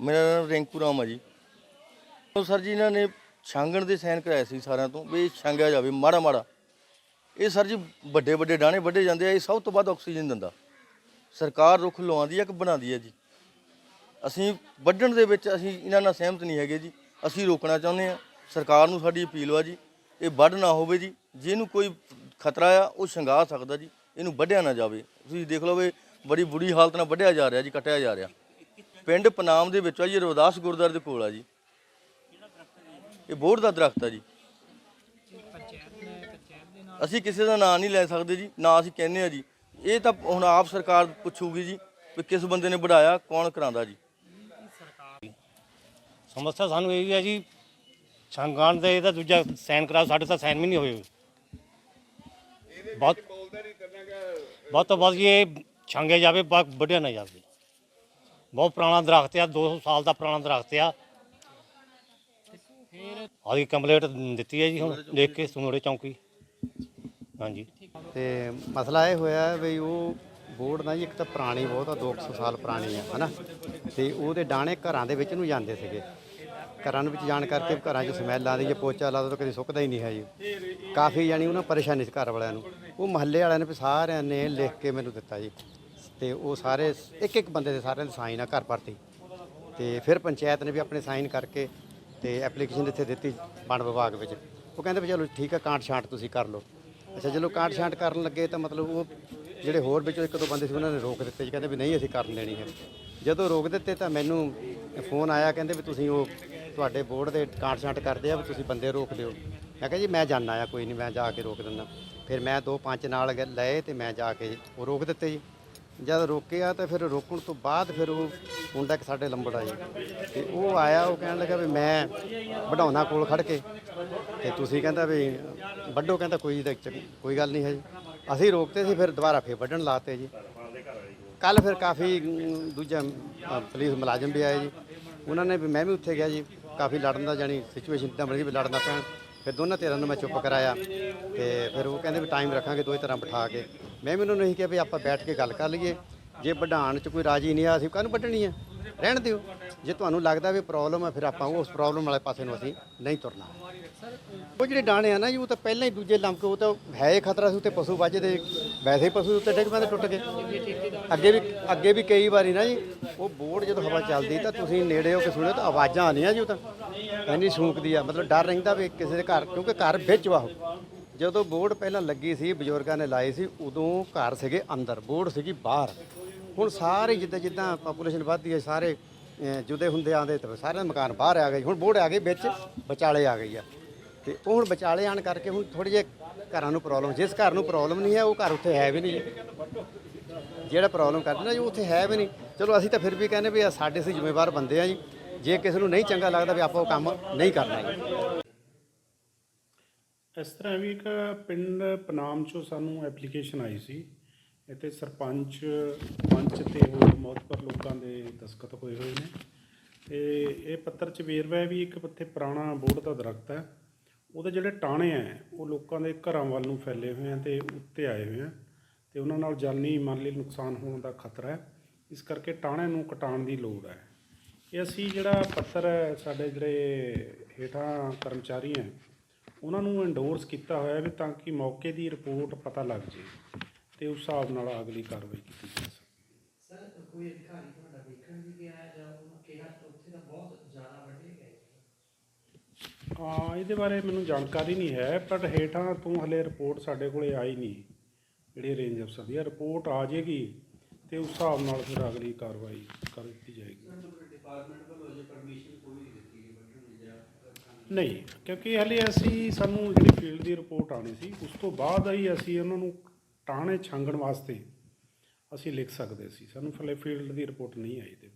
ਮੇਰਾ ਨਾਮ ਰਿੰਕੂ ਰਾਮ ਆ ਜੀ। ਉਹ ਸਰ ਜੀ, ਇਹਨਾਂ ਨੇ ਛਾਂਗਣ ਦੇ ਸਾਈਨ ਕਰਾਏ ਸੀ ਸਾਰਿਆਂ ਤੋਂ, ਵੀ ਇਹ ਛਾਂਗਿਆ ਜਾਵੇ, ਮਾੜਾ ਮਾੜਾ। ਇਹ ਸਰ ਜੀ ਵੱਡੇ ਵੱਡੇ ਡਾਣੇ ਵੱਢੇ ਜਾਂਦੇ ਆ, ਇਹ ਸਭ ਤੋਂ ਵੱਧ ਆਕਸੀਜਨ ਦਿੰਦਾ। ਸਰਕਾਰ ਰੁੱਖ ਲਵਾਉਂਦੀ ਆ ਕਿ ਬਣਾਉਂਦੀ ਆ ਜੀ? ਅਸੀਂ ਵੱਢਣ ਦੇ ਵਿੱਚ ਅਸੀਂ ਇਹਨਾਂ ਨਾਲ ਸਹਿਮਤ ਨਹੀਂ ਹੈਗੇ ਜੀ। ਅਸੀਂ ਰੋਕਣਾ ਚਾਹੁੰਦੇ ਆ। ਸਰਕਾਰ ਨੂੰ ਸਾਡੀ ਅਪੀਲ ਵਾ ਜੀ, ਇਹ ਵੱਢ ਨਾ ਹੋਵੇ ਜੀ। ਜਿਹਨੂੰ ਕੋਈ ਖਤਰਾ ਆ, ਉਹ ਸ਼ੰਗਾ ਸਕਦਾ ਜੀ। ਇਹਨੂੰ ਵੱਢਿਆ ਨਾ ਜਾਵੇ। ਤੁਸੀਂ ਦੇਖ ਲਓ ਵੀ ਬੜੀ ਬੁਰੀ ਹਾਲਤ ਨਾਲ ਵੱਢਿਆ ਜਾ ਰਿਹਾ ਜੀ, ਕੱਟਿਆ ਜਾ ਰਿਹਾ। ਪਿੰਡ ਪਨਾਮ ਦੇ ਵਿੱਚ ਆ ਜੀ ਰਵਿਦਾਸ ਗੁਰਦੁਆਰੇ ਦੇ ਕੋਲ ਆ ਜੀ। ਇਹ ਬੋਰਡ ਦਾ ਦਰਖਤ ਆ ਜੀ। ਅਸੀਂ ਕਿਸੇ ਦਾ ਨਾਂ ਨਹੀਂ ਲੈ ਸਕਦੇ ਜੀ, ਨਾ ਅਸੀਂ ਕਹਿੰਦੇ ਆ ਜੀ। ਇਹ ਤਾਂ ਹੁਣ ਆਪ ਸਰਕਾਰ ਪੁੱਛੂਗੀ ਜੀ ਵੀ ਕਿਸ ਬੰਦੇ ਨੇ ਵਢਾਇਆ ਕੌਣ ਕਰਾਂਦਾ ਜੀ। ਸਮੱਸਿਆ ਸਾਨੂੰ ਇਹ ਹੈ ਜੀ ਛੰਗਾਣ ਦੇ ਇਹਦਾ ਦੂਜਾ ਸਾਈਨ ਕਰਾ ਸਾਡੇ ਤਾਂ ਸਾਈਨ ਵੀ ਨਹੀਂ ਹੋਏ। ਬਹੁਤ ਬਹੁਤ ਤੋਂ ਬਹੁਤ ਇਹ ਛੰਗੇ ਜਾਵੇ ਬਾ ਨਾ ਜਾਵੇ। ਬਹੁਤ ਪੁਰਾਣਾ ਦਰਖਤ ਆ 200 ਸਾਲ ਦਾ ਪੁਰਾਣਾ ਦਰਖਤ ਆ। ਆਦੀ ਕੰਪਲੀਟ ਦਿੱਤੀ ਹੈ ਜੀ ਹੁਣ, ਦੇਖ ਕੇ ਸੁਨੋੜੇ ਚੌਂਕੀ। ਹਾਂਜੀ। ਤੇ ਮਸਲਾ ਇਹ ਹੋਇਆ ਵੀ ਉਹ ਬੋਰਡ ਨਾ ਜੀ, ਇੱਕ ਤਾਂ ਪੁਰਾਣੀ ਬਹੁਤ ਆ 200 ਸਾਲ ਪੁਰਾਣੀ ਆ, ਹਨਾ? ਤੇ ਉਹਦੇ ਡਾਣੇ ਘਰਾਂ ਦੇ ਵਿੱਚ ਨੂੰ ਜਾਂਦੇ ਸੀਗੇ। ਘਰਾਂ ਦੇ ਵਿੱਚ ਜਾਣ ਕਰਕੇ ਘਰਾਂ 'ਚ ਸਮੈਲ ਆਉਂਦੀ ਜੇ ਪੋਚਾ ਲਾ ਦੋ ਤਾਂ ਕਦੇ ਸੁੱਕਦਾ ਹੀ ਨਹੀਂ ਹੈ ਜੀ। ਕਾਫੀ ਜਾਨੀ ਉਹਨਾਂ ਪਰੇਸ਼ਾਨੀ ਸੀ ਘਰ ਵਾਲਿਆਂ ਨੂੰ। ਉਹ ਮਹੱਲੇ ਵਾਲਿਆਂ ਨੇ ਵੀ ਸਾਰਿਆਂ ਨੇ ਲਿਖ ਕੇ ਮੈਨੂੰ ਦਿੱਤਾ ਜੀ। ਤੇ ਉਹ ਸਾਰੇ ਇੱਕ ਇੱਕ ਬੰਦੇ ਦੇ ਸਾਰਿਆਂ ਦੇ ਸਾਈਨ ਆ ਘਰ ਭਰਤੀ ਤੇ। ਫਿਰ ਪੰਚਾਇਤ ਨੇ ਵੀ ਆਪਣੇ ਸਾਈਨ ਕਰਕੇ ਤੇ ਐਪਲੀਕੇਸ਼ਨ ਇੱਥੇ ਦਿੱਤੀ ਵਣ ਵਿਭਾਗ ਵਿੱਚ। ਉਹ ਕਹਿੰਦੇ ਵੀ ਚਲੋ ਠੀਕ ਆ ਕਾਂਟ ਛਾਂਟ ਤੁਸੀਂ ਕਰ ਲਓ। ਅੱਛਾ ਚਲੋ ਕਾਂਟ ਛਾਂਟ ਕਰਨ ਲੱਗੇ ਤਾਂ ਮਤਲਬ ਉਹ ਜਿਹੜੇ ਹੋਰ ਵਿੱਚੋਂ ਇੱਕ ਦੋ ਬੰਦੇ ਸੀ, ਉਹਨਾਂ ਨੇ ਰੋਕ ਦਿੱਤੇ ਜੀ। ਕਹਿੰਦੇ ਵੀ ਨਹੀਂ, ਅਸੀਂ ਕਰਨ ਦੇਣੀ ਹੈ। ਜਦੋਂ ਰੋਕ ਦਿੱਤੇ ਤਾਂ ਮੈਨੂੰ ਫੋਨ ਆਇਆ, ਕਹਿੰਦੇ ਵੀ ਤੁਸੀਂ ਉਹ ਤੁਹਾਡੇ ਬੋਰਡ ਦੇ ਕਾਂਟ ਛਾਂਟ ਕਰਦੇ ਆ, ਵੀ ਤੁਸੀਂ ਬੰਦੇ ਰੋਕ ਦਿਓ। ਮੈਂ ਕਿਹਾ ਜੀ, ਮੈਂ ਜਾਣਾ ਆ, ਕੋਈ ਨਹੀਂ, ਮੈਂ ਜਾ ਕੇ ਰੋਕ ਦਿੰਦਾ। ਫਿਰ ਮੈਂ ਦੋ ਪੰਜ ਨਾਲ ਲਏ ਤੇ ਮੈਂ ਜਾ ਕੇ ਉਹ ਰੋਕ ਦਿੱਤੇ ਜੀ। ਜਦ ਰੋਕਿਆ ਤਾਂ ਫਿਰ ਰੋਕਣ ਤੋਂ ਬਾਅਦ ਫਿਰ ਉਹ ਮੁੰਡਾ ਇੱਕ ਸਾਡੇ ਲੰਬੜ ਆਈ ਤੇ ਉਹ ਆਇਆ, ਉਹ ਕਹਿਣ ਲੱਗਾ ਵੀ ਮੈਂ ਵਢਾਉਣਾ ਕੋਲ ਖੜ ਕੇ। ਤੇ ਤੁਸੀਂ ਕਹਿੰਦਾ ਵੀ ਵੱਡੋ ਕਹਿੰਦਾ ਕੋਈ ਇਹਦਾ ਕੋਈ ਗੱਲ ਨਹੀਂ ਹੈ ਜੀ। ਅਸੀਂ ਰੋਕਤੇ ਸੀ, ਫਿਰ ਦੁਬਾਰਾ ਫਿਰ ਵੱਢਣ ਲਾਤੇ ਜੀ। ਕੱਲ ਫਿਰ ਕਾਫੀ ਦੂਜਾ ਪੁਲਿਸ ਮੁਲਾਜ਼ਮ ਵੀ ਆਏ ਜੀ। ਉਹਨਾਂ ਨੇ ਵੀ ਮੈਂ ਵੀ ਉੱਥੇ ਗਿਆ ਜੀ। ਕਾਫੀ ਲੜਨ ਦਾ ਜਾਨੀ ਸਿਚੁਏਸ਼ਨ ਤਾਂ ਬਣੀ ਵੀ ਲੜਨਾ ਪੈਣ ਫਿਰ ਦੋਨਾਂ ਧਿਰਾਂ ਨੂੰ ਮੈਂ ਚੁੱਪ ਕਰਾਇਆ। ਤੇ ਫਿਰ ਉਹ ਕਹਿੰਦੇ ਵੀ ਟਾਈਮ ਰੱਖਾਂਗੇ ਦੋਈ ਤਰ੍ਹਾਂ ਬਿਠਾ ਕੇ। ਮੈਂ ਵੀ ਉਹਨਾਂ ਨੂੰ ਇਹੀ ਕਿਹਾ ਵੀ ਆਪਾਂ ਬੈਠ ਕੇ ਗੱਲ ਕਰ ਲਈਏ। ਜੇ ਵਢਾਉਣ 'ਚ ਕੋਈ ਰਾਜੀ ਨਹੀਂ ਆ, ਅਸੀਂ ਕਾਹਨੂੰ ਵੱਢਣੀ ਆ? ਰਹਿਣ ਦਿਓ। ਜੇ ਤੁਹਾਨੂੰ ਲੱਗਦਾ ਵੀ ਪ੍ਰੋਬਲਮ ਹੈ ਫਿਰ ਆਪਾਂ ਉਸ ਪ੍ਰੋਬਲਮ ਵਾਲੇ ਪਾਸੇ ਨੂੰ ਅਸੀਂ ਨਹੀਂ ਤੁਰਨਾ। ਉਹ ਜਿਹੜੇ ਡਾਣੇ ਆ ਨਾ ਜੀ, ਉਹ ਤਾਂ ਪਹਿਲਾਂ ਹੀ ਦੂਜੇ ਲੰਮਕ ਉਹ ਤਾਂ ਹੈ ਹੀ ਖਤਰਾ ਸੀ, ਉੱਤੇ ਪਸ਼ੂ ਵੱਜਦੇ ਵੈਸੇ ਹੀ ਪਸ਼ੂ ਉੱਤੇ ਡਿੱਗ ਪੈਂਦੇ, ਟੁੱਟ ਗਏ ਅੱਗੇ ਵੀ ਅੱਗੇ ਵੀ ਕਈ ਵਾਰੀ ਨਾ ਜੀ, ਉਹ ਬੋਰਡ ਜਦੋਂ ਹਵਾ ਚੱਲਦੀ ਤਾਂ ਤੁਸੀਂ ਨੇੜੇ ਹੋ ਕੇ ਸੁਣਿਓ ਤਾਂ ਆਵਾਜ਼ਾਂ ਆਉਂਦੀਆਂ ਜੀ, ਉਹ ਤਾਂ। ਇੰਨੀ ਸੂਕਦੀ ਆ, ਮਤਲਬ ਡਰ ਰਹਿੰਦਾ ਵੀ ਕਿਸੇ ਦੇ ਘਰ, ਕਿਉਂਕਿ ਘਰ ਵਿੱਚ ਵਾਹੋ ਜਦੋਂ ਬੋਰਡ ਪਹਿਲਾਂ ਲੱਗੀ ਸੀ, ਬਜ਼ੁਰਗਾਂ ਨੇ ਲਾਈ ਸੀ, ਉਦੋਂ ਘਰ ਸੀਗੇ ਅੰਦਰ, ਬੋਰਡ ਸੀਗੀ ਬਾਹਰ। ਹੁਣ ਸਾਰੇ ਜਿੱਦਾਂ ਜਿੱਦਾਂ ਪਾਪੂਲੇਸ਼ਨ ਵੱਧਦੀ ਹੈ, ਸਾਰੇ ਜੁਦੇ ਹੁੰਦੇ ਆਂਦੇ ਤੇ ਸਾਰੇ ਮਕਾਨ ਬਾਹਰ ਆ ਗਏ। ਹੁਣ ਬੋਰਡ ਆ ਗਈ ਵਿੱਚ, ਵਿਚਾਲੇ ਆ ਗਈ ਆ। ਤੇ ਉਹ ਹੁਣ ਵਿਚਾਲੇ ਆਣ ਕਰਕੇ ਹੁਣ ਥੋੜੇ ਜਿਹੇ ਘਰਾਂ ਨੂੰ ਪ੍ਰੋਬਲਮ ਜਿਸ ਘਰ ਨੂੰ ਪ੍ਰੋਬਲਮ ਨਹੀਂ ਹੈ, ਉਹ ਘਰ ਉੱਥੇ ਹੈ ਵੀ ਨਹੀਂ। ਜਿਹੜਾ ਪ੍ਰੋਬਲਮ ਕਰਦੇ ਨਾ ਜੀ ਉਹ ਉੱਥੇ ਹੈ ਵੀ ਨਹੀਂ। ਚਲੋ, ਅਸੀਂ ਤਾਂ ਫਿਰ ਵੀ ਕਹਿੰਦੇ ਵੀ ਆ ਸਾਡੇ ਅਸੀਂ ਜ਼ਿੰਮੇਵਾਰ ਬੰਦੇ ਆ ਜੀ। ਜੇ ਕਿਸੇ ਨੂੰ ਨਹੀਂ ਚੰਗਾ ਲੱਗਦਾ ਵੀ ਆਪਾਂ ਉਹ ਕੰਮ ਨਹੀਂ ਕਰਨਾ ਜੀ। ਇਸ ਤਰ੍ਹਾਂ ਵੀ ਇੱਕ ਪਿੰਡ ਪਨਾਮ ਚੋਂ ਸਾਨੂੰ ਐਪਲੀਕੇਸ਼ਨ ਆਈ ਸੀ। ਇੱਥੇ ਸਰਪੰਚ ਪੰਚ ਤੇ ਹੋਰ ਮੌਤਬਰ ਲੋਕਾਂ ਦੇ ਦਸਖਤ ਹੋਏ ਹੋਏ ਨੇ। ਤੇ ਇਹ ਪੱਤਰ ਚ ਵੇਰਵਾ ਵੀ ਇੱਕ ਇੱਥੇ ਪੁਰਾਣਾ ਬੋਰਡ ਦਾ ਦਰਖਤ ਹੈ। ਉਹਦੇ ਜਿਹੜੇ ਟਾਣੇ ਆ, ਉਹ ਲੋਕਾਂ ਦੇ ਘਰਾਂ ਵੱਲ ਨੂੰ ਫੈਲੇ ਹੋਏ ਆ ਤੇ ਉੱਤੇ ਆਏ ਹੋਏ ਆ। ਤੇ ਉਹਨਾਂ ਨਾਲ ਜਾਨੀ ਮਾਲੀ ਨੁਕਸਾਨ ਹੋਣ ਦਾ ਖਤਰਾ ਹੈ। ਇਸ ਕਰਕੇ ਟਾਣੇ ਨੂੰ ਕਟਾਉਣ ਦੀ ਲੋੜ ਹੈ। ਇਹ ਅਸੀਂ ਜਿਹੜਾ ਪੱਤਰ ਹੈ, ਸਾਡੇ ਜਿਹੜੇ ਹੇਠਾਂ ਕਰਮਚਾਰੀ ਹੈ ਉਹਨਾਂ ਨੂੰ ਐਂਡੋਰਸ ਕੀਤਾ ਹੋਇਆ ਵੀ ਤਾਂ ਕਿ ਮੌਕੇ ਦੀ ਰਿਪੋਰਟ ਪਤਾ ਲੱਗ ਜੇ ਤੇ ਉਸ ਹਿਸਾਬ ਨਾਲ ਅਗਲੀ ਕਾਰਵਾਈ ਕੀਤੀ ਜਾ ਸਕੇ। ਹਾਂ ਇਹਦੇ ਬਾਰੇ ਮੈਨੂੰ ਜਾਣਕਾਰੀ ਨਹੀਂ ਹੈ ਪਰ ਹੇਠਾਂ ਤੋਂ ਹਲੇ ਰਿਪੋਰਟ ਸਾਡੇ ਕੋਲੇ ਆਈ ਨਹੀਂ ਜਿਹੜੀ ਰੇਂਜ ਅਫਸਰ ਦੀ ਰਿਪੋਰਟ ਆ ਜਾਏਗੀ ਤੇ ਉਸ ਹਿਸਾਬ ਨਾਲ ਫਿਰ ਅਗਲੀ ਕਾਰਵਾਈ ਕਰ ਦਿੱਤੀ ਜਾਏਗੀ। ਨਹੀਂ ਨਹੀਂ, ਕਿਉਂਕਿ ਹਲੇ ਅਸੀਂ ਸਾਨੂੰ ਜਿਹੜੀ ਫੀਲਡ ਦੀ ਰਿਪੋਰਟ ਆਣੀ ਸੀ, ਉਸ ਤੋਂ ਬਾਅਦ ਹੀ ਅਸੀਂ ਉਹਨਾਂ ਨੂੰ ਟਾਣੇ ਛਾਂਗਣ ਵਾਸਤੇ ਅਸੀਂ ਲਿਖ ਸਕਦੇ ਸੀ। ਸਾਨੂੰ ਫਲੇ ਫੀਲਡ ਦੀ ਰਿਪੋਰਟ ਨਹੀਂ ਆਈ ਤੇ